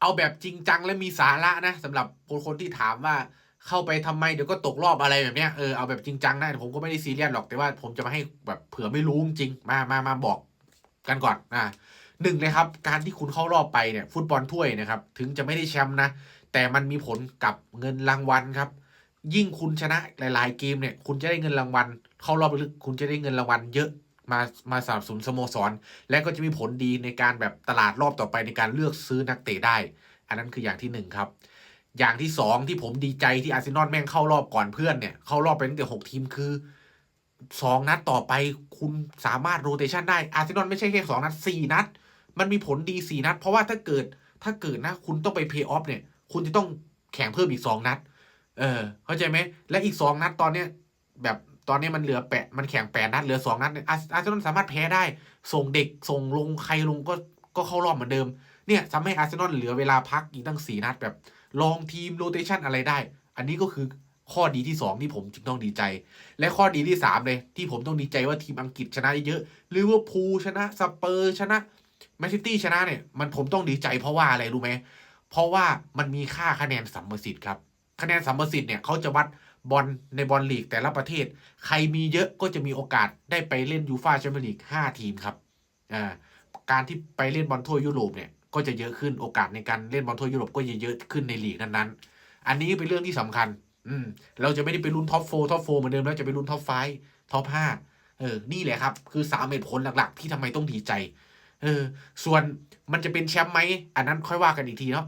เอาแบบจริงจังและมีสาระนะสำหรับคนคนที่ถามว่าเข้าไปทำไมเดี๋ยวก็ตกรอบอะไรแบบเนี้ยเออเอาแบบจริงจังนะผมก็ไม่ได้ซีเรียสหรอกแต่ว่าผมจะมาให้แบบเผื่อไม่รู้จริงมามามาบอกกันก่อนอ่าหนึ่งเลยครับ การที่คุณเข้ารอบไปเนี่ยฟุตบอลถ้วยนะครับ ถึงจะไม่ได้แชมป์นะ แต่มันมีผลกับเงินรางวัลครับ ยิ่งคุณชนะหลาย ๆ เกมเนี่ย คุณจะได้เงินรางวัลเข้ารอบลึกคุณจะได้เงินรางวัลเยอะ มามาสนับสนุนสโมสร และก็จะมีผลดีในการแบบตลาดรอบต่อไปในการเลือกซื้อนักเตะได้ อันนั้นคืออย่างที่หนึ่งครับ อย่างที่สองที่ผมดีใจที่อาร์เซนอลแม่งเข้ารอบก่อนเพื่อนเนี่ย เข้ารอบไปตั้งแต่หกทีมคือสองนัดต่อไปคุณสามารถโรเตชันได้อาร์เซนอลไม่ใช่แค่สองนัดสี่นัด มันมีผลดีสี่นัด เพราะว่าถ้าเกิดถ้าเกิดนะคุณต้องไปเพย์ออฟเนี่ย คุณจะต้องแข่งเพิ่มอีกสองนัด เออเข้าใจไหมและอีกสองนัดตอนเนี้ยแบบ ตอนนี้มันเหลือแปดมันแข่งแปดนัดเหลือสองนัดอาร์เซนอลสามารถแพ้ได้ ส่งเด็กส่งลงใครลงก็ก็เข้ารอบเหมือนเดิม เนี่ยทำให้อาร์เซนอลเหลือเวลาพักอีกตั้งสี่นัดแบบลองทีมโรเตชันอะไรได้ อันนี้ก็คือข้อดีที่สองที่ผมจึงต้องดีใจ และข้อดีที่สามเลย ที่ผมต้องดีใจว่าทีมอังกฤษชนะเยอะหรือว่าพูลชนะสเปอร์ชนะแมนซิตี้ชนะเนี่ยมันผมต้องดีใจเพราะว่าอะไรรู้ไหมเพราะว่ามันมีค่าคะแนนสัมประสิทธิ์ครับ คะแนนสัมประสิทธิ์เนี่ยเขาจะวัด บอลในบอลลีกแต่ละประเทศ ใครมีเยอะก็จะมีโอกาสได้ไปเล่นยูฟาแชมเปี้ยนลีกห้าทีมครับอ่าการที่ไปเล่นบอลทั่วยุโรปเนี่ยก็จะเยอะขึ้นโอกาสในการเล่นบอลทั่วยุโรปก็จะเยอะขึ้นในลีกนั้นๆ อันนี้เป็นเรื่องที่สำคัญ อืมเราจะไม่ได้ไปลุ้นท็อปโฟท็อปโฟเหมือนเดิมแล้วจะไปลุ้นท็อปไฟท็อปห้าเออ นี่แหละครับ คือสามเหตุผลหลักๆ ที่ทำไมต้องดีใจ เออ ส่วนมันจะเป็นแชมป์ไหม อันนั้นค่อยว่ากันอีกทีเนาะ